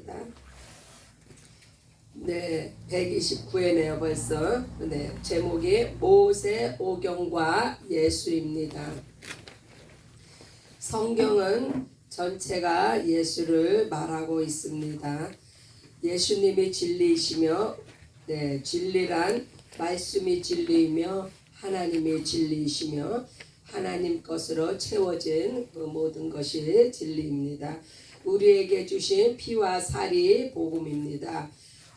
있습니다. 네, 129회네요 벌써. 네, 제목이 모세 오경과 예수입니다. 성경은 전체가 예수를 말하고 있습니다. 예수님이 진리이시며, 네, 진리란 말씀이 진리이며 하나님이 진리이시며 하나님 것으로 채워진 그 모든 것이 진리입니다. 우리에게 주신 피와 살이 복음입니다.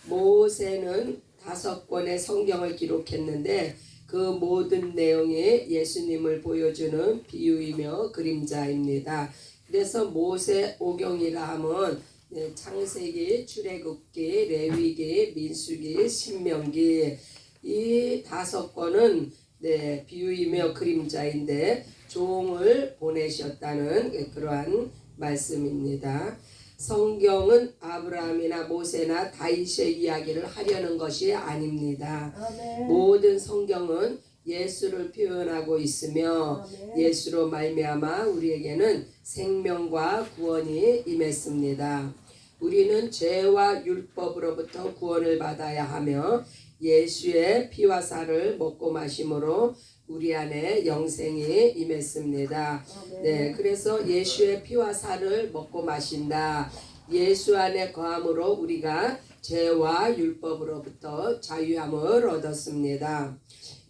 모세는 다섯 권의 성경을 기록했는데 그 모든 내용이 예수님을 보여주는 비유이며 그림자입니다. 그래서 모세 오경이라 하면 네, 창세기, 출애굽기, 레위기, 민수기, 신명기 이 다섯 권은 네, 비유이며 그림자인데 종을 보내셨다는 그러한 말씀입니다. 성경은 아브라함이나 모세나 다윗의 이야기를 하려는 것이 아닙니다. 아멘. 모든 성경은 예수를 표현하고 있으며 아멘. 예수로 말미암아 우리에게는 생명과 구원이 임했습니다. 우리는 죄와 율법으로부터 구원을 받아야 하며 예수의 피와 살을 먹고 마심으로 우리 안에 영생이 임했습니다. 네, 그래서 예수의 피와 살을 먹고 마신다. 예수 안에 거함으로 우리가 죄와 율법으로부터 자유함을 얻었습니다.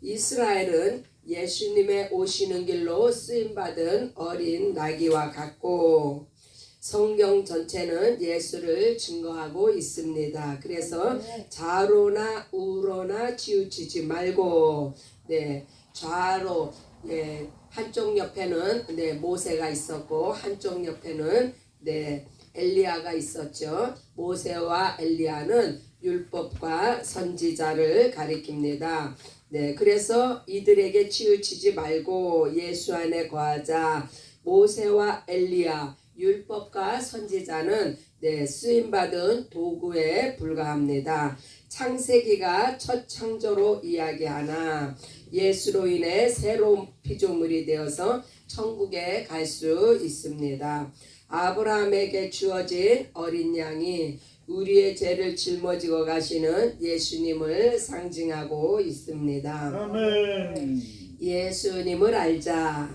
이스라엘은 예수님의 오시는 길로 쓰임 받은 어린 나귀와 같고 성경 전체는 예수를 증거하고 있습니다. 그래서 네. 좌로나 우로나 치우치지 말고 네 좌로 예 한쪽 옆에는 네 모세가 있었고 한쪽 옆에는 네 엘리야가 있었죠. 모세와 엘리야는 율법과 선지자를 가리킵니다. 네 그래서 이들에게 치우치지 말고 예수 안에 거하자 모세와 엘리야 율법과 선지자는 네, 쓰임 받은 도구에 불과합니다. 창세기가 첫 창조로 이야기하나 예수로 인해 새로운 피조물이 되어서 천국에 갈 수 있습니다. 아브라함에게 주어진 어린 양이 우리의 죄를 짊어지고 가시는 예수님을 상징하고 있습니다. 아멘. 예수님을 알자.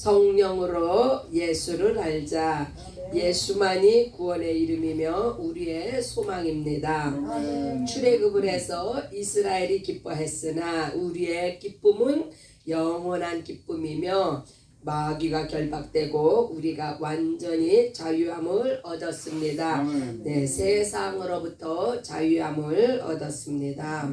성령으로 예수를 알자. 예수만이 구원의 이름이며 우리의 소망입니다. 출애굽을 해서 이스라엘이 기뻐했으나 우리의 기쁨은 영원한 기쁨이며 마귀가 결박되고 우리가 완전히 자유함을 얻었습니다. 네, 세상으로부터 자유함을 얻었습니다.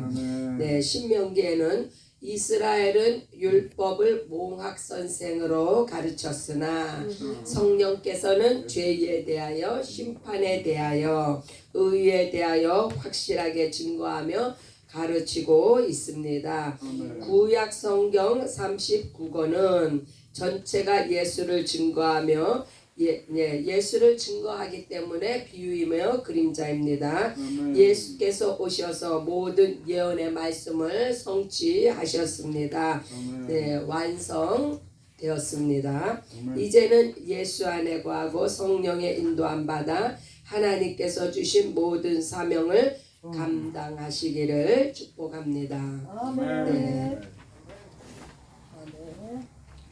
네, 신명기에는 이스라엘은 율법을 몽학 선생으로 가르쳤으나 성령께서는 죄에 대하여 심판에 대하여 의에 대하여 확실하게 증거하며 가르치고 있습니다. 구약 성경 39권은 전체가 예수를 증거하며 예, 예, 예수를 증거하기 때문에 비유이며 그림자입니다. 아멘. 예수께서 오셔서 모든 예언의 말씀을 성취하셨습니다. 네, 완성 되었습니다. 아멘. 이제는 예수 안에 거하고 성령의 인도함 받아 하나님께서 주신 모든 사명을 감당하시기를 축복합니다. 아멘. 네.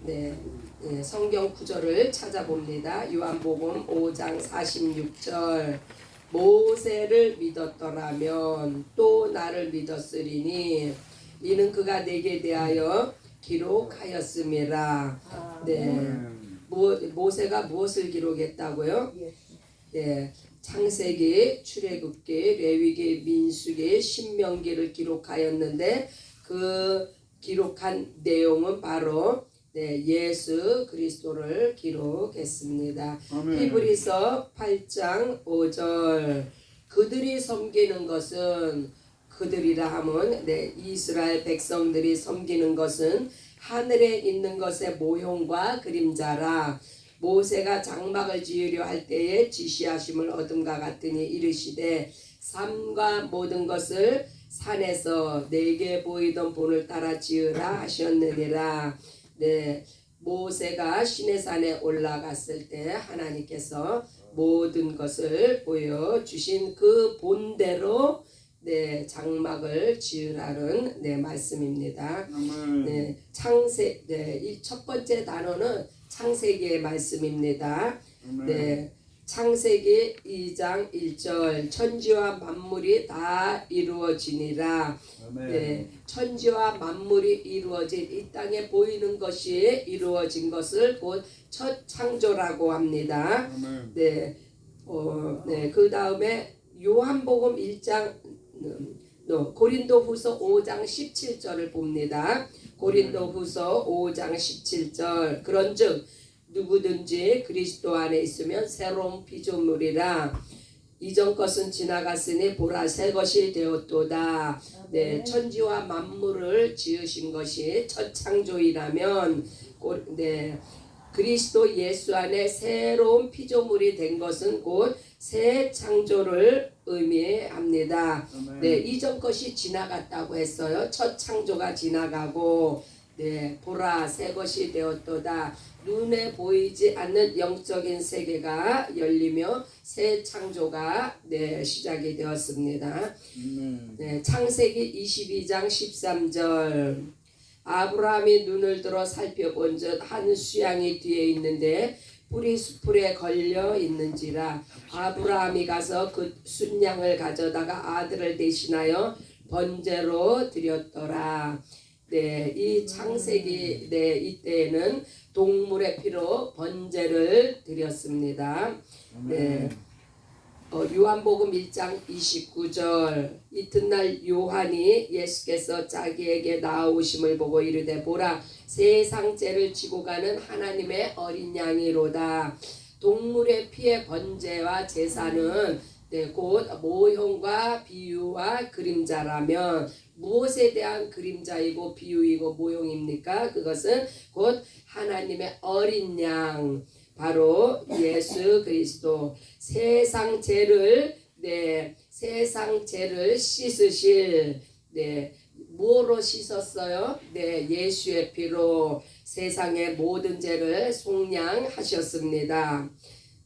네, 예, 성경 구절을 찾아봅니다. 요한복음 5장 46절 모세를 믿었더라면 또 나를 믿었으리니 이는 그가 내게 대하여 기록하였음이라. 네, 아멘. 모, 모세가 무엇을 기록했다고요? 예수. 예, 창세기, 출애굽기, 레위기, 민수기, 신명기를 기록하였는데 그 기록한 내용은 바로 네, 예수 그리스도를 기록했습니다. 아멘. 히브리서 8장 5절 그들이 섬기는 것은 그들이라 함은 네, 이스라엘 백성들이 섬기는 것은 하늘에 있는 것의 모형과 그림자라 모세가 장막을 지으려 할 때에 지시하심을 얻음과 같으니 이르시되 삶과 모든 것을 산에서 내게 보이던 본을 따라 지으라 하셨느니라. 네, 모세가 시내산에 올라갔을 때 하나님께서 모든 것을 보여주신 그 본대로 네 장막을 지으라는 네 말씀입니다. 네 창세 네이 첫 번째 단어는 창세기의 말씀입니다. 네 창세기 2장 1절 천지와 만물이 다 이루어지니라. 네, 천지와 만물이 이루어진 이 땅에 보이는 것이 이루어진 것을 곧 첫 창조라고 합니다. 아멘. 네, 어, 네, 그 다음에 요한복음 1장 음, no, 고린도후서 5장 17절을 봅니다. 고린도후서 5장 17절 그런즉 누구든지 그리스도 안에 있으면 새로운 피조물이라 이전 것은 지나갔으니 보라 새 것이 되었도다. 네, 천지와 만물을 지으신 것이 첫 창조이라면 고- 네, 그리스도 예수 안에 새로운 피조물이 된 것은 곧 새 창조를 의미합니다. 네, 이전 것이 지나갔다고 했어요. 첫 창조가 지나가고 네, 보라 새 것이 되었도다. 눈에 보이지 않는 영적인 세계가 열리며 새 창조가 네, 시작이 되었습니다. 네, 창세기 22장 13절 아브라함이 눈을 들어 살펴본 즉 한 수양이 뒤에 있는데 뿌리 수풀에 걸려 있는지라 아브라함이 가서 그 순양을 가져다가 아들을 대신하여 번제로 드렸더라. 네, 이 창세기 네 이때에는 동물의 피로 번제를 드렸습니다. 네. 어, 요한복음 1장 29절 이튿날 요한이 예수께서 자기에게 나오심을 보고 이르되 보라 세상 죄를 지고 가는 하나님의 어린 양이로다 동물의 피의 번제와 제사는 네, 곧 모형과 비유와 그림자라면 무엇에 대한 그림자이고 비유이고 모형입니까? 그것은 곧 하나님의 어린 양 바로 예수 그리스도 세상 죄를 네 세상 죄를 씻으실 네 뭐로 씻었어요? 네 예수의 피로 세상의 모든 죄를 속량하셨습니다.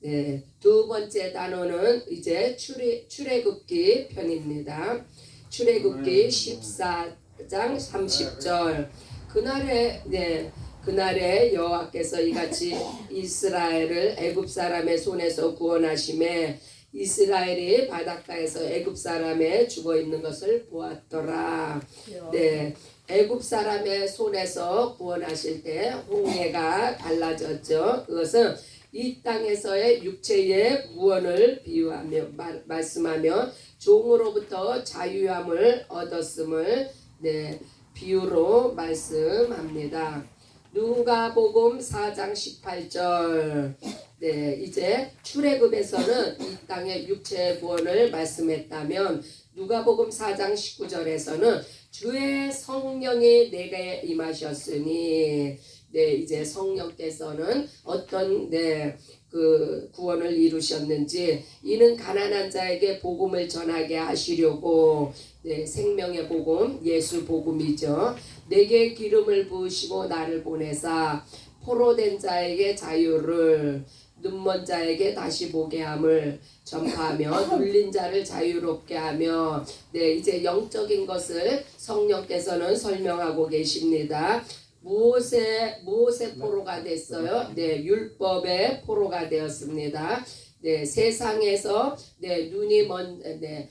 네, 두 번째 단어는 이제 출애, 출애굽기 편입니다. 출애굽기 14장 30절 그날에 네 그날에 여호와께서 이같이 이스라엘을 애굽 사람의 손에서 구원하심에 이스라엘이 바닷가에서 애굽 사람의 죽어 있는 것을 보았더라. 네, 애굽 사람의 손에서 구원하실 때 홍해가 갈라졌죠. 그것은 이 땅에서의 육체의 구원을 비유하며 말, 말씀하며 종으로부터 자유함을 얻었음을 네, 비유로 말씀합니다. 누가복음 4장 18절 네, 이제 출애굽에서는 이 땅의 육체의 구원을 말씀했다면 누가복음 4장 19절에서는 주의 성령이 내게 임하셨으니 네, 이제 성령께서는 어떤 네, 그 구원을 이루셨는지 이는 가난한 자에게 복음을 전하게 하시려고 네, 생명의 복음 예수 복음이죠. 내게 기름을 부으시고 나를 보내사 포로된 자에게 자유를 눈먼 자에게 다시 보게 함을 전파하며 눌린 자를 자유롭게 하며 네 이제 영적인 것을 성령께서는 설명하고 계십니다. 무엇의 무엇의 포로가 됐어요? 네 율법의 포로가 되었습니다. 네 세상에서 네 눈이 먼 네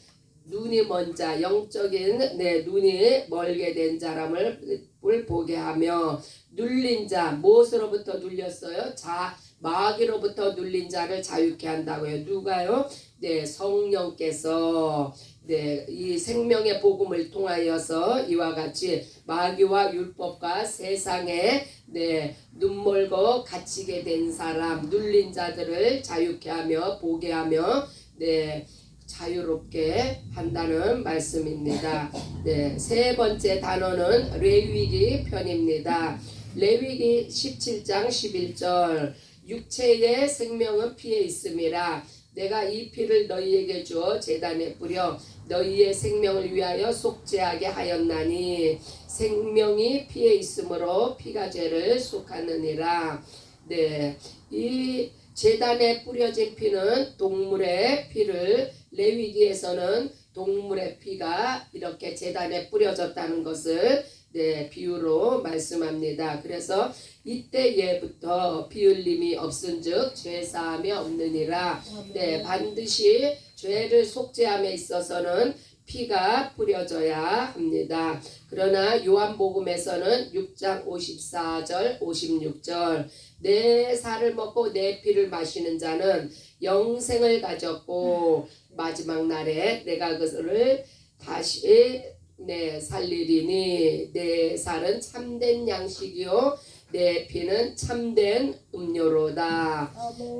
눈이 먼 자, 영적인 네 눈이 멀게 된 사람을 을 보게 하며 눌린 자, 무엇으로부터 눌렸어요? 자, 마귀로부터 눌린 자를 자유케 한다고요. 누가요? 네, 성령께서 네, 이 생명의 복음을 통하여서 이와 같이 마귀와 율법과 세상에 네, 눈멀고 갇히게 된 사람, 눌린 자들을 자유케 하며 보게 하며 네, 자유롭게 한다는 말씀입니다. 네, 세 번째 단어는 레위기 편입니다. 레위기 17장 11절 육체의 생명은 피에 있음이라 내가 이 피를 너희에게 주어 제단에 뿌려 너희의 생명을 위하여 속죄하게 하였나니 생명이 피에 있으므로 피가 죄를 속하느니라. 네, 이 제단에 뿌려진 피는 동물의 피를 레위기에서는 동물의 피가 이렇게 제단에 뿌려졌다는 것을 네, 비유로 말씀합니다. 그래서 이때 예부터 피 흘림이 없은즉 죄 사함이 없느니라. 네, 반드시 죄를 속죄함에 있어서는 피가 뿌려져야 합니다. 그러나 요한복음에서는 6장 54절 56절 내 살을 먹고 내 피를 마시는 자는 영생을 가졌고 마지막 날에 내가 그것을 다시 내 살리리니 내 살은 참된 양식이요 내 피는 참된 음료로다.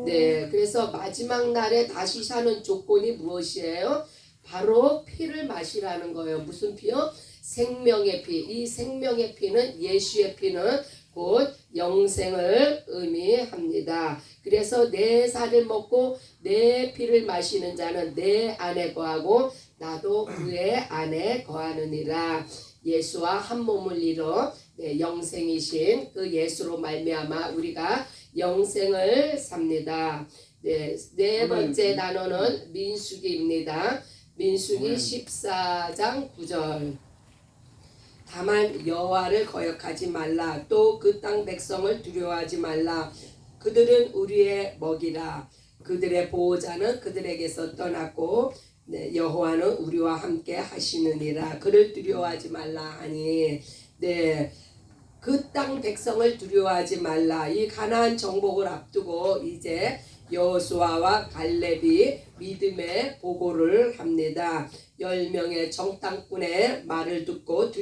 네, 그래서 마지막 날에 다시 사는 조건이 무엇이에요? 바로 피를 마시라는 거예요. 무슨 피요? 생명의 피. 이 생명의 피는 예수의 피는 곧 영생을 의미합니다. 그래서 내 살을 먹고 내 피를 마시는 자는 내 안에 거하고 나도 그의 안에 거하느니라. 예수와 한 몸을 이뤄 네, 영생이신 그 예수로 말미암아 우리가 영생을 삽니다. 네, 네 번째 단어는 민수기입니다. 민수기 아멘. 14장 9절. 다만 여호와를 거역하지 말라 또 그 땅 백성을 두려워하지 말라 그들은 우리의 먹이라 그들의 보호자는 그들에게서 떠났고 네, 여호와는 우리와 함께 하시느니라 그를 두려워하지 말라 하니 네. 그 땅 백성을 두려워하지 말라. 이 가나안 정복을 앞두고 이제 여호수아와 갈렙이 믿음의 보고를 합니다. 열 명의 정탐꾼의 말을 듣고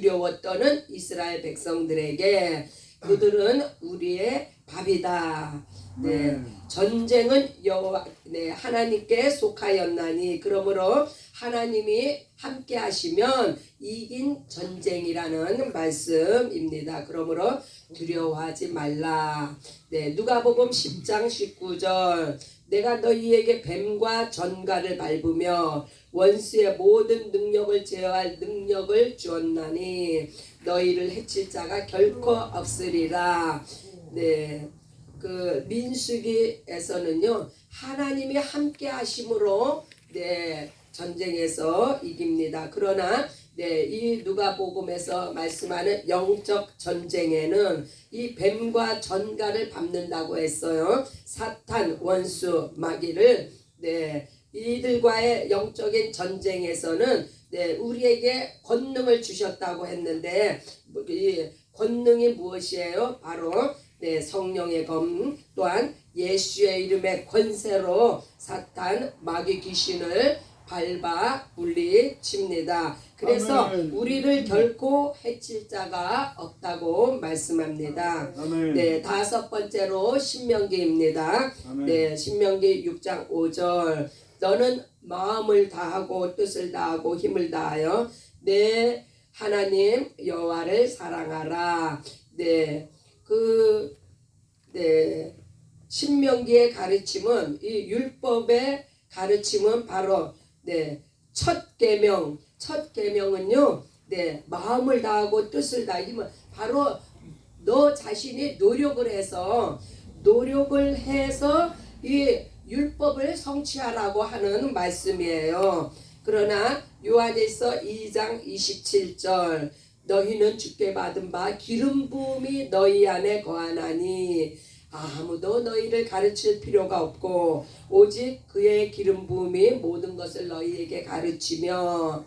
떠는 이스라엘 백성들에게 그들은 우리의 밥이다. 네. 전쟁은 여호와 네, 하나님께 속하였나니 그러므로 하나님이 함께 하시면 이긴 전쟁이라는 말씀입니다. 그러므로 두려워하지 말라. 네, 누가복음 10장 19절 내가 너희에게 뱀과 전갈을 밟으며 원수의 모든 능력을 제어할 능력을 주었나니 너희를 해칠 자가 결코 없으리라. 네. 그 민수기에서는요 하나님이 함께 하심으로 네 전쟁에서 이깁니다. 그러나 네 이 누가복음에서 말씀하는 영적 전쟁에는 이 뱀과 전갈을 밟는다고 했어요. 사탄 원수 마귀를 네 이들과의 영적인 전쟁에서는 네 우리에게 권능을 주셨다고 했는데 이 권능이 무엇이에요? 바로 네, 성령의 검 또한 예수의 이름의 권세로 사탄 마귀 귀신을 밟아 물리칩니다. 그래서 아멘. 우리를 결코 해칠 자가 없다고 말씀합니다. 아멘. 네, 다섯 번째로 신명기입니다. 아멘. 네, 신명기 6장 5절. 너는 마음을 다하고 뜻을 다하고 힘을 다하여 내 하나님 여호와를 사랑하라. 네. 그 네. 신명기의 가르침은 이 율법의 가르침은 바로 네. 첫 계명. 첫 계명은요. 네. 마음을 다하고 뜻을 다하면 바로 너 자신이 노력을 해서 노력을 해서 이 율법을 성취하라고 하는 말씀이에요. 그러나 요한일서 2장 27절 너희는 주께 받은 바 기름 부음이 너희 안에 거하나니 아무도 너희를 가르칠 필요가 없고 오직 그의 기름 부음이 모든 것을 너희에게 가르치며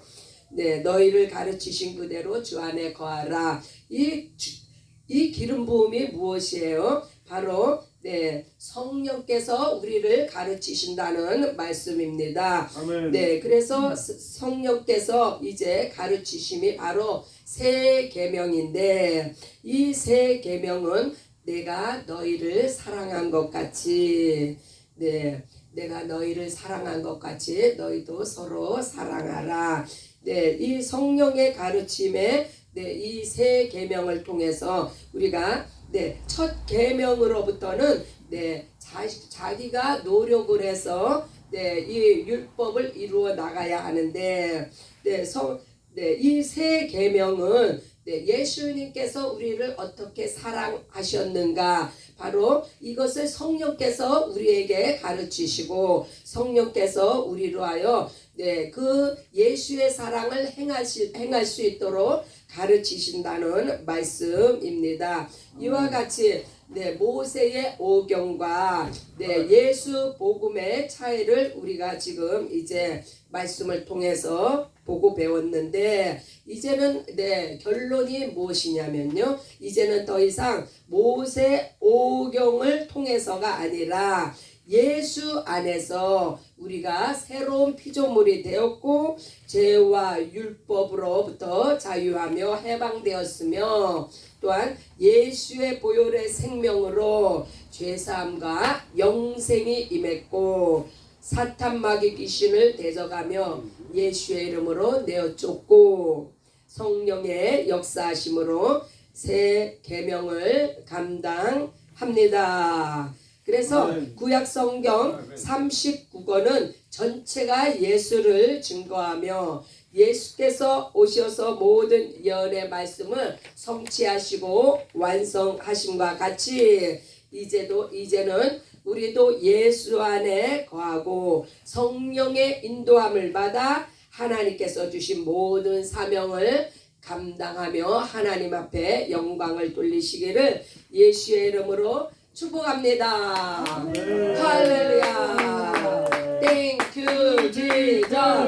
네 너희를 가르치신 그대로 주 안에 거하라 이, 주- 이 기름 부음이 무엇이에요? 바로 네 성령께서 우리를 가르치신다는 말씀입니다. 아멘. 네, 그래서 스- 성령께서 이제 가르치심이 바로 새 계명인데 이 새 계명은 내가 너희를 사랑한 것 같이 네, 내가 너희를 사랑한 것 같이 너희도 서로 사랑하라. 네, 이 성령의 가르침에 네, 이 새 계명을 통해서 우리가 네, 첫 계명으로부터는 네, 자, 자기가 노력을 해서 네, 이 율법을 이루어 나가야 하는데 네, 성, 네, 이새 계명은 네, 예수님께서 우리를 어떻게 사랑하셨는가? 바로 이것을 성령께서 우리에게 가르치시고 성령께서 우리로 하여 네, 그 예수의 사랑을 행하시, 행할 수 있도록 가르치신다는 말씀입니다. 이와 같이 네, 모세의 오경과 네, 예수 복음의 차이를 우리가 지금 이제 말씀을 통해서 보고 배웠는데 이제는 네, 결론이 무엇이냐면요. 이제는 더 이상 모세 오경을 통해서가 아니라 예수 안에서 우리가 새로운 피조물이 되었고 죄와 율법으로부터 자유하며 해방되었으며 또한 예수의 보혈의 생명으로 죄사함과 영생이 임했고 사탄 마귀 귀신을 대적하며 예수의 이름으로 내어 쫓고 성령의 역사하심으로 새 계명을 감당합니다. 그래서. 구약 성경 아멘. 39권은 전체가 예수를 증거하며 예수께서 오셔서 모든 예언의 말씀을 성취하시고 완성하심과 같이 이제도 이제는 우리도 예수 안에 거하고 성령의 인도함을 받아 하나님께서 주신 모든 사명을 감당하며 하나님 앞에 영광을 돌리시기를 예수의 이름으로 축복합니다. 할렐루야. 땡큐 지저.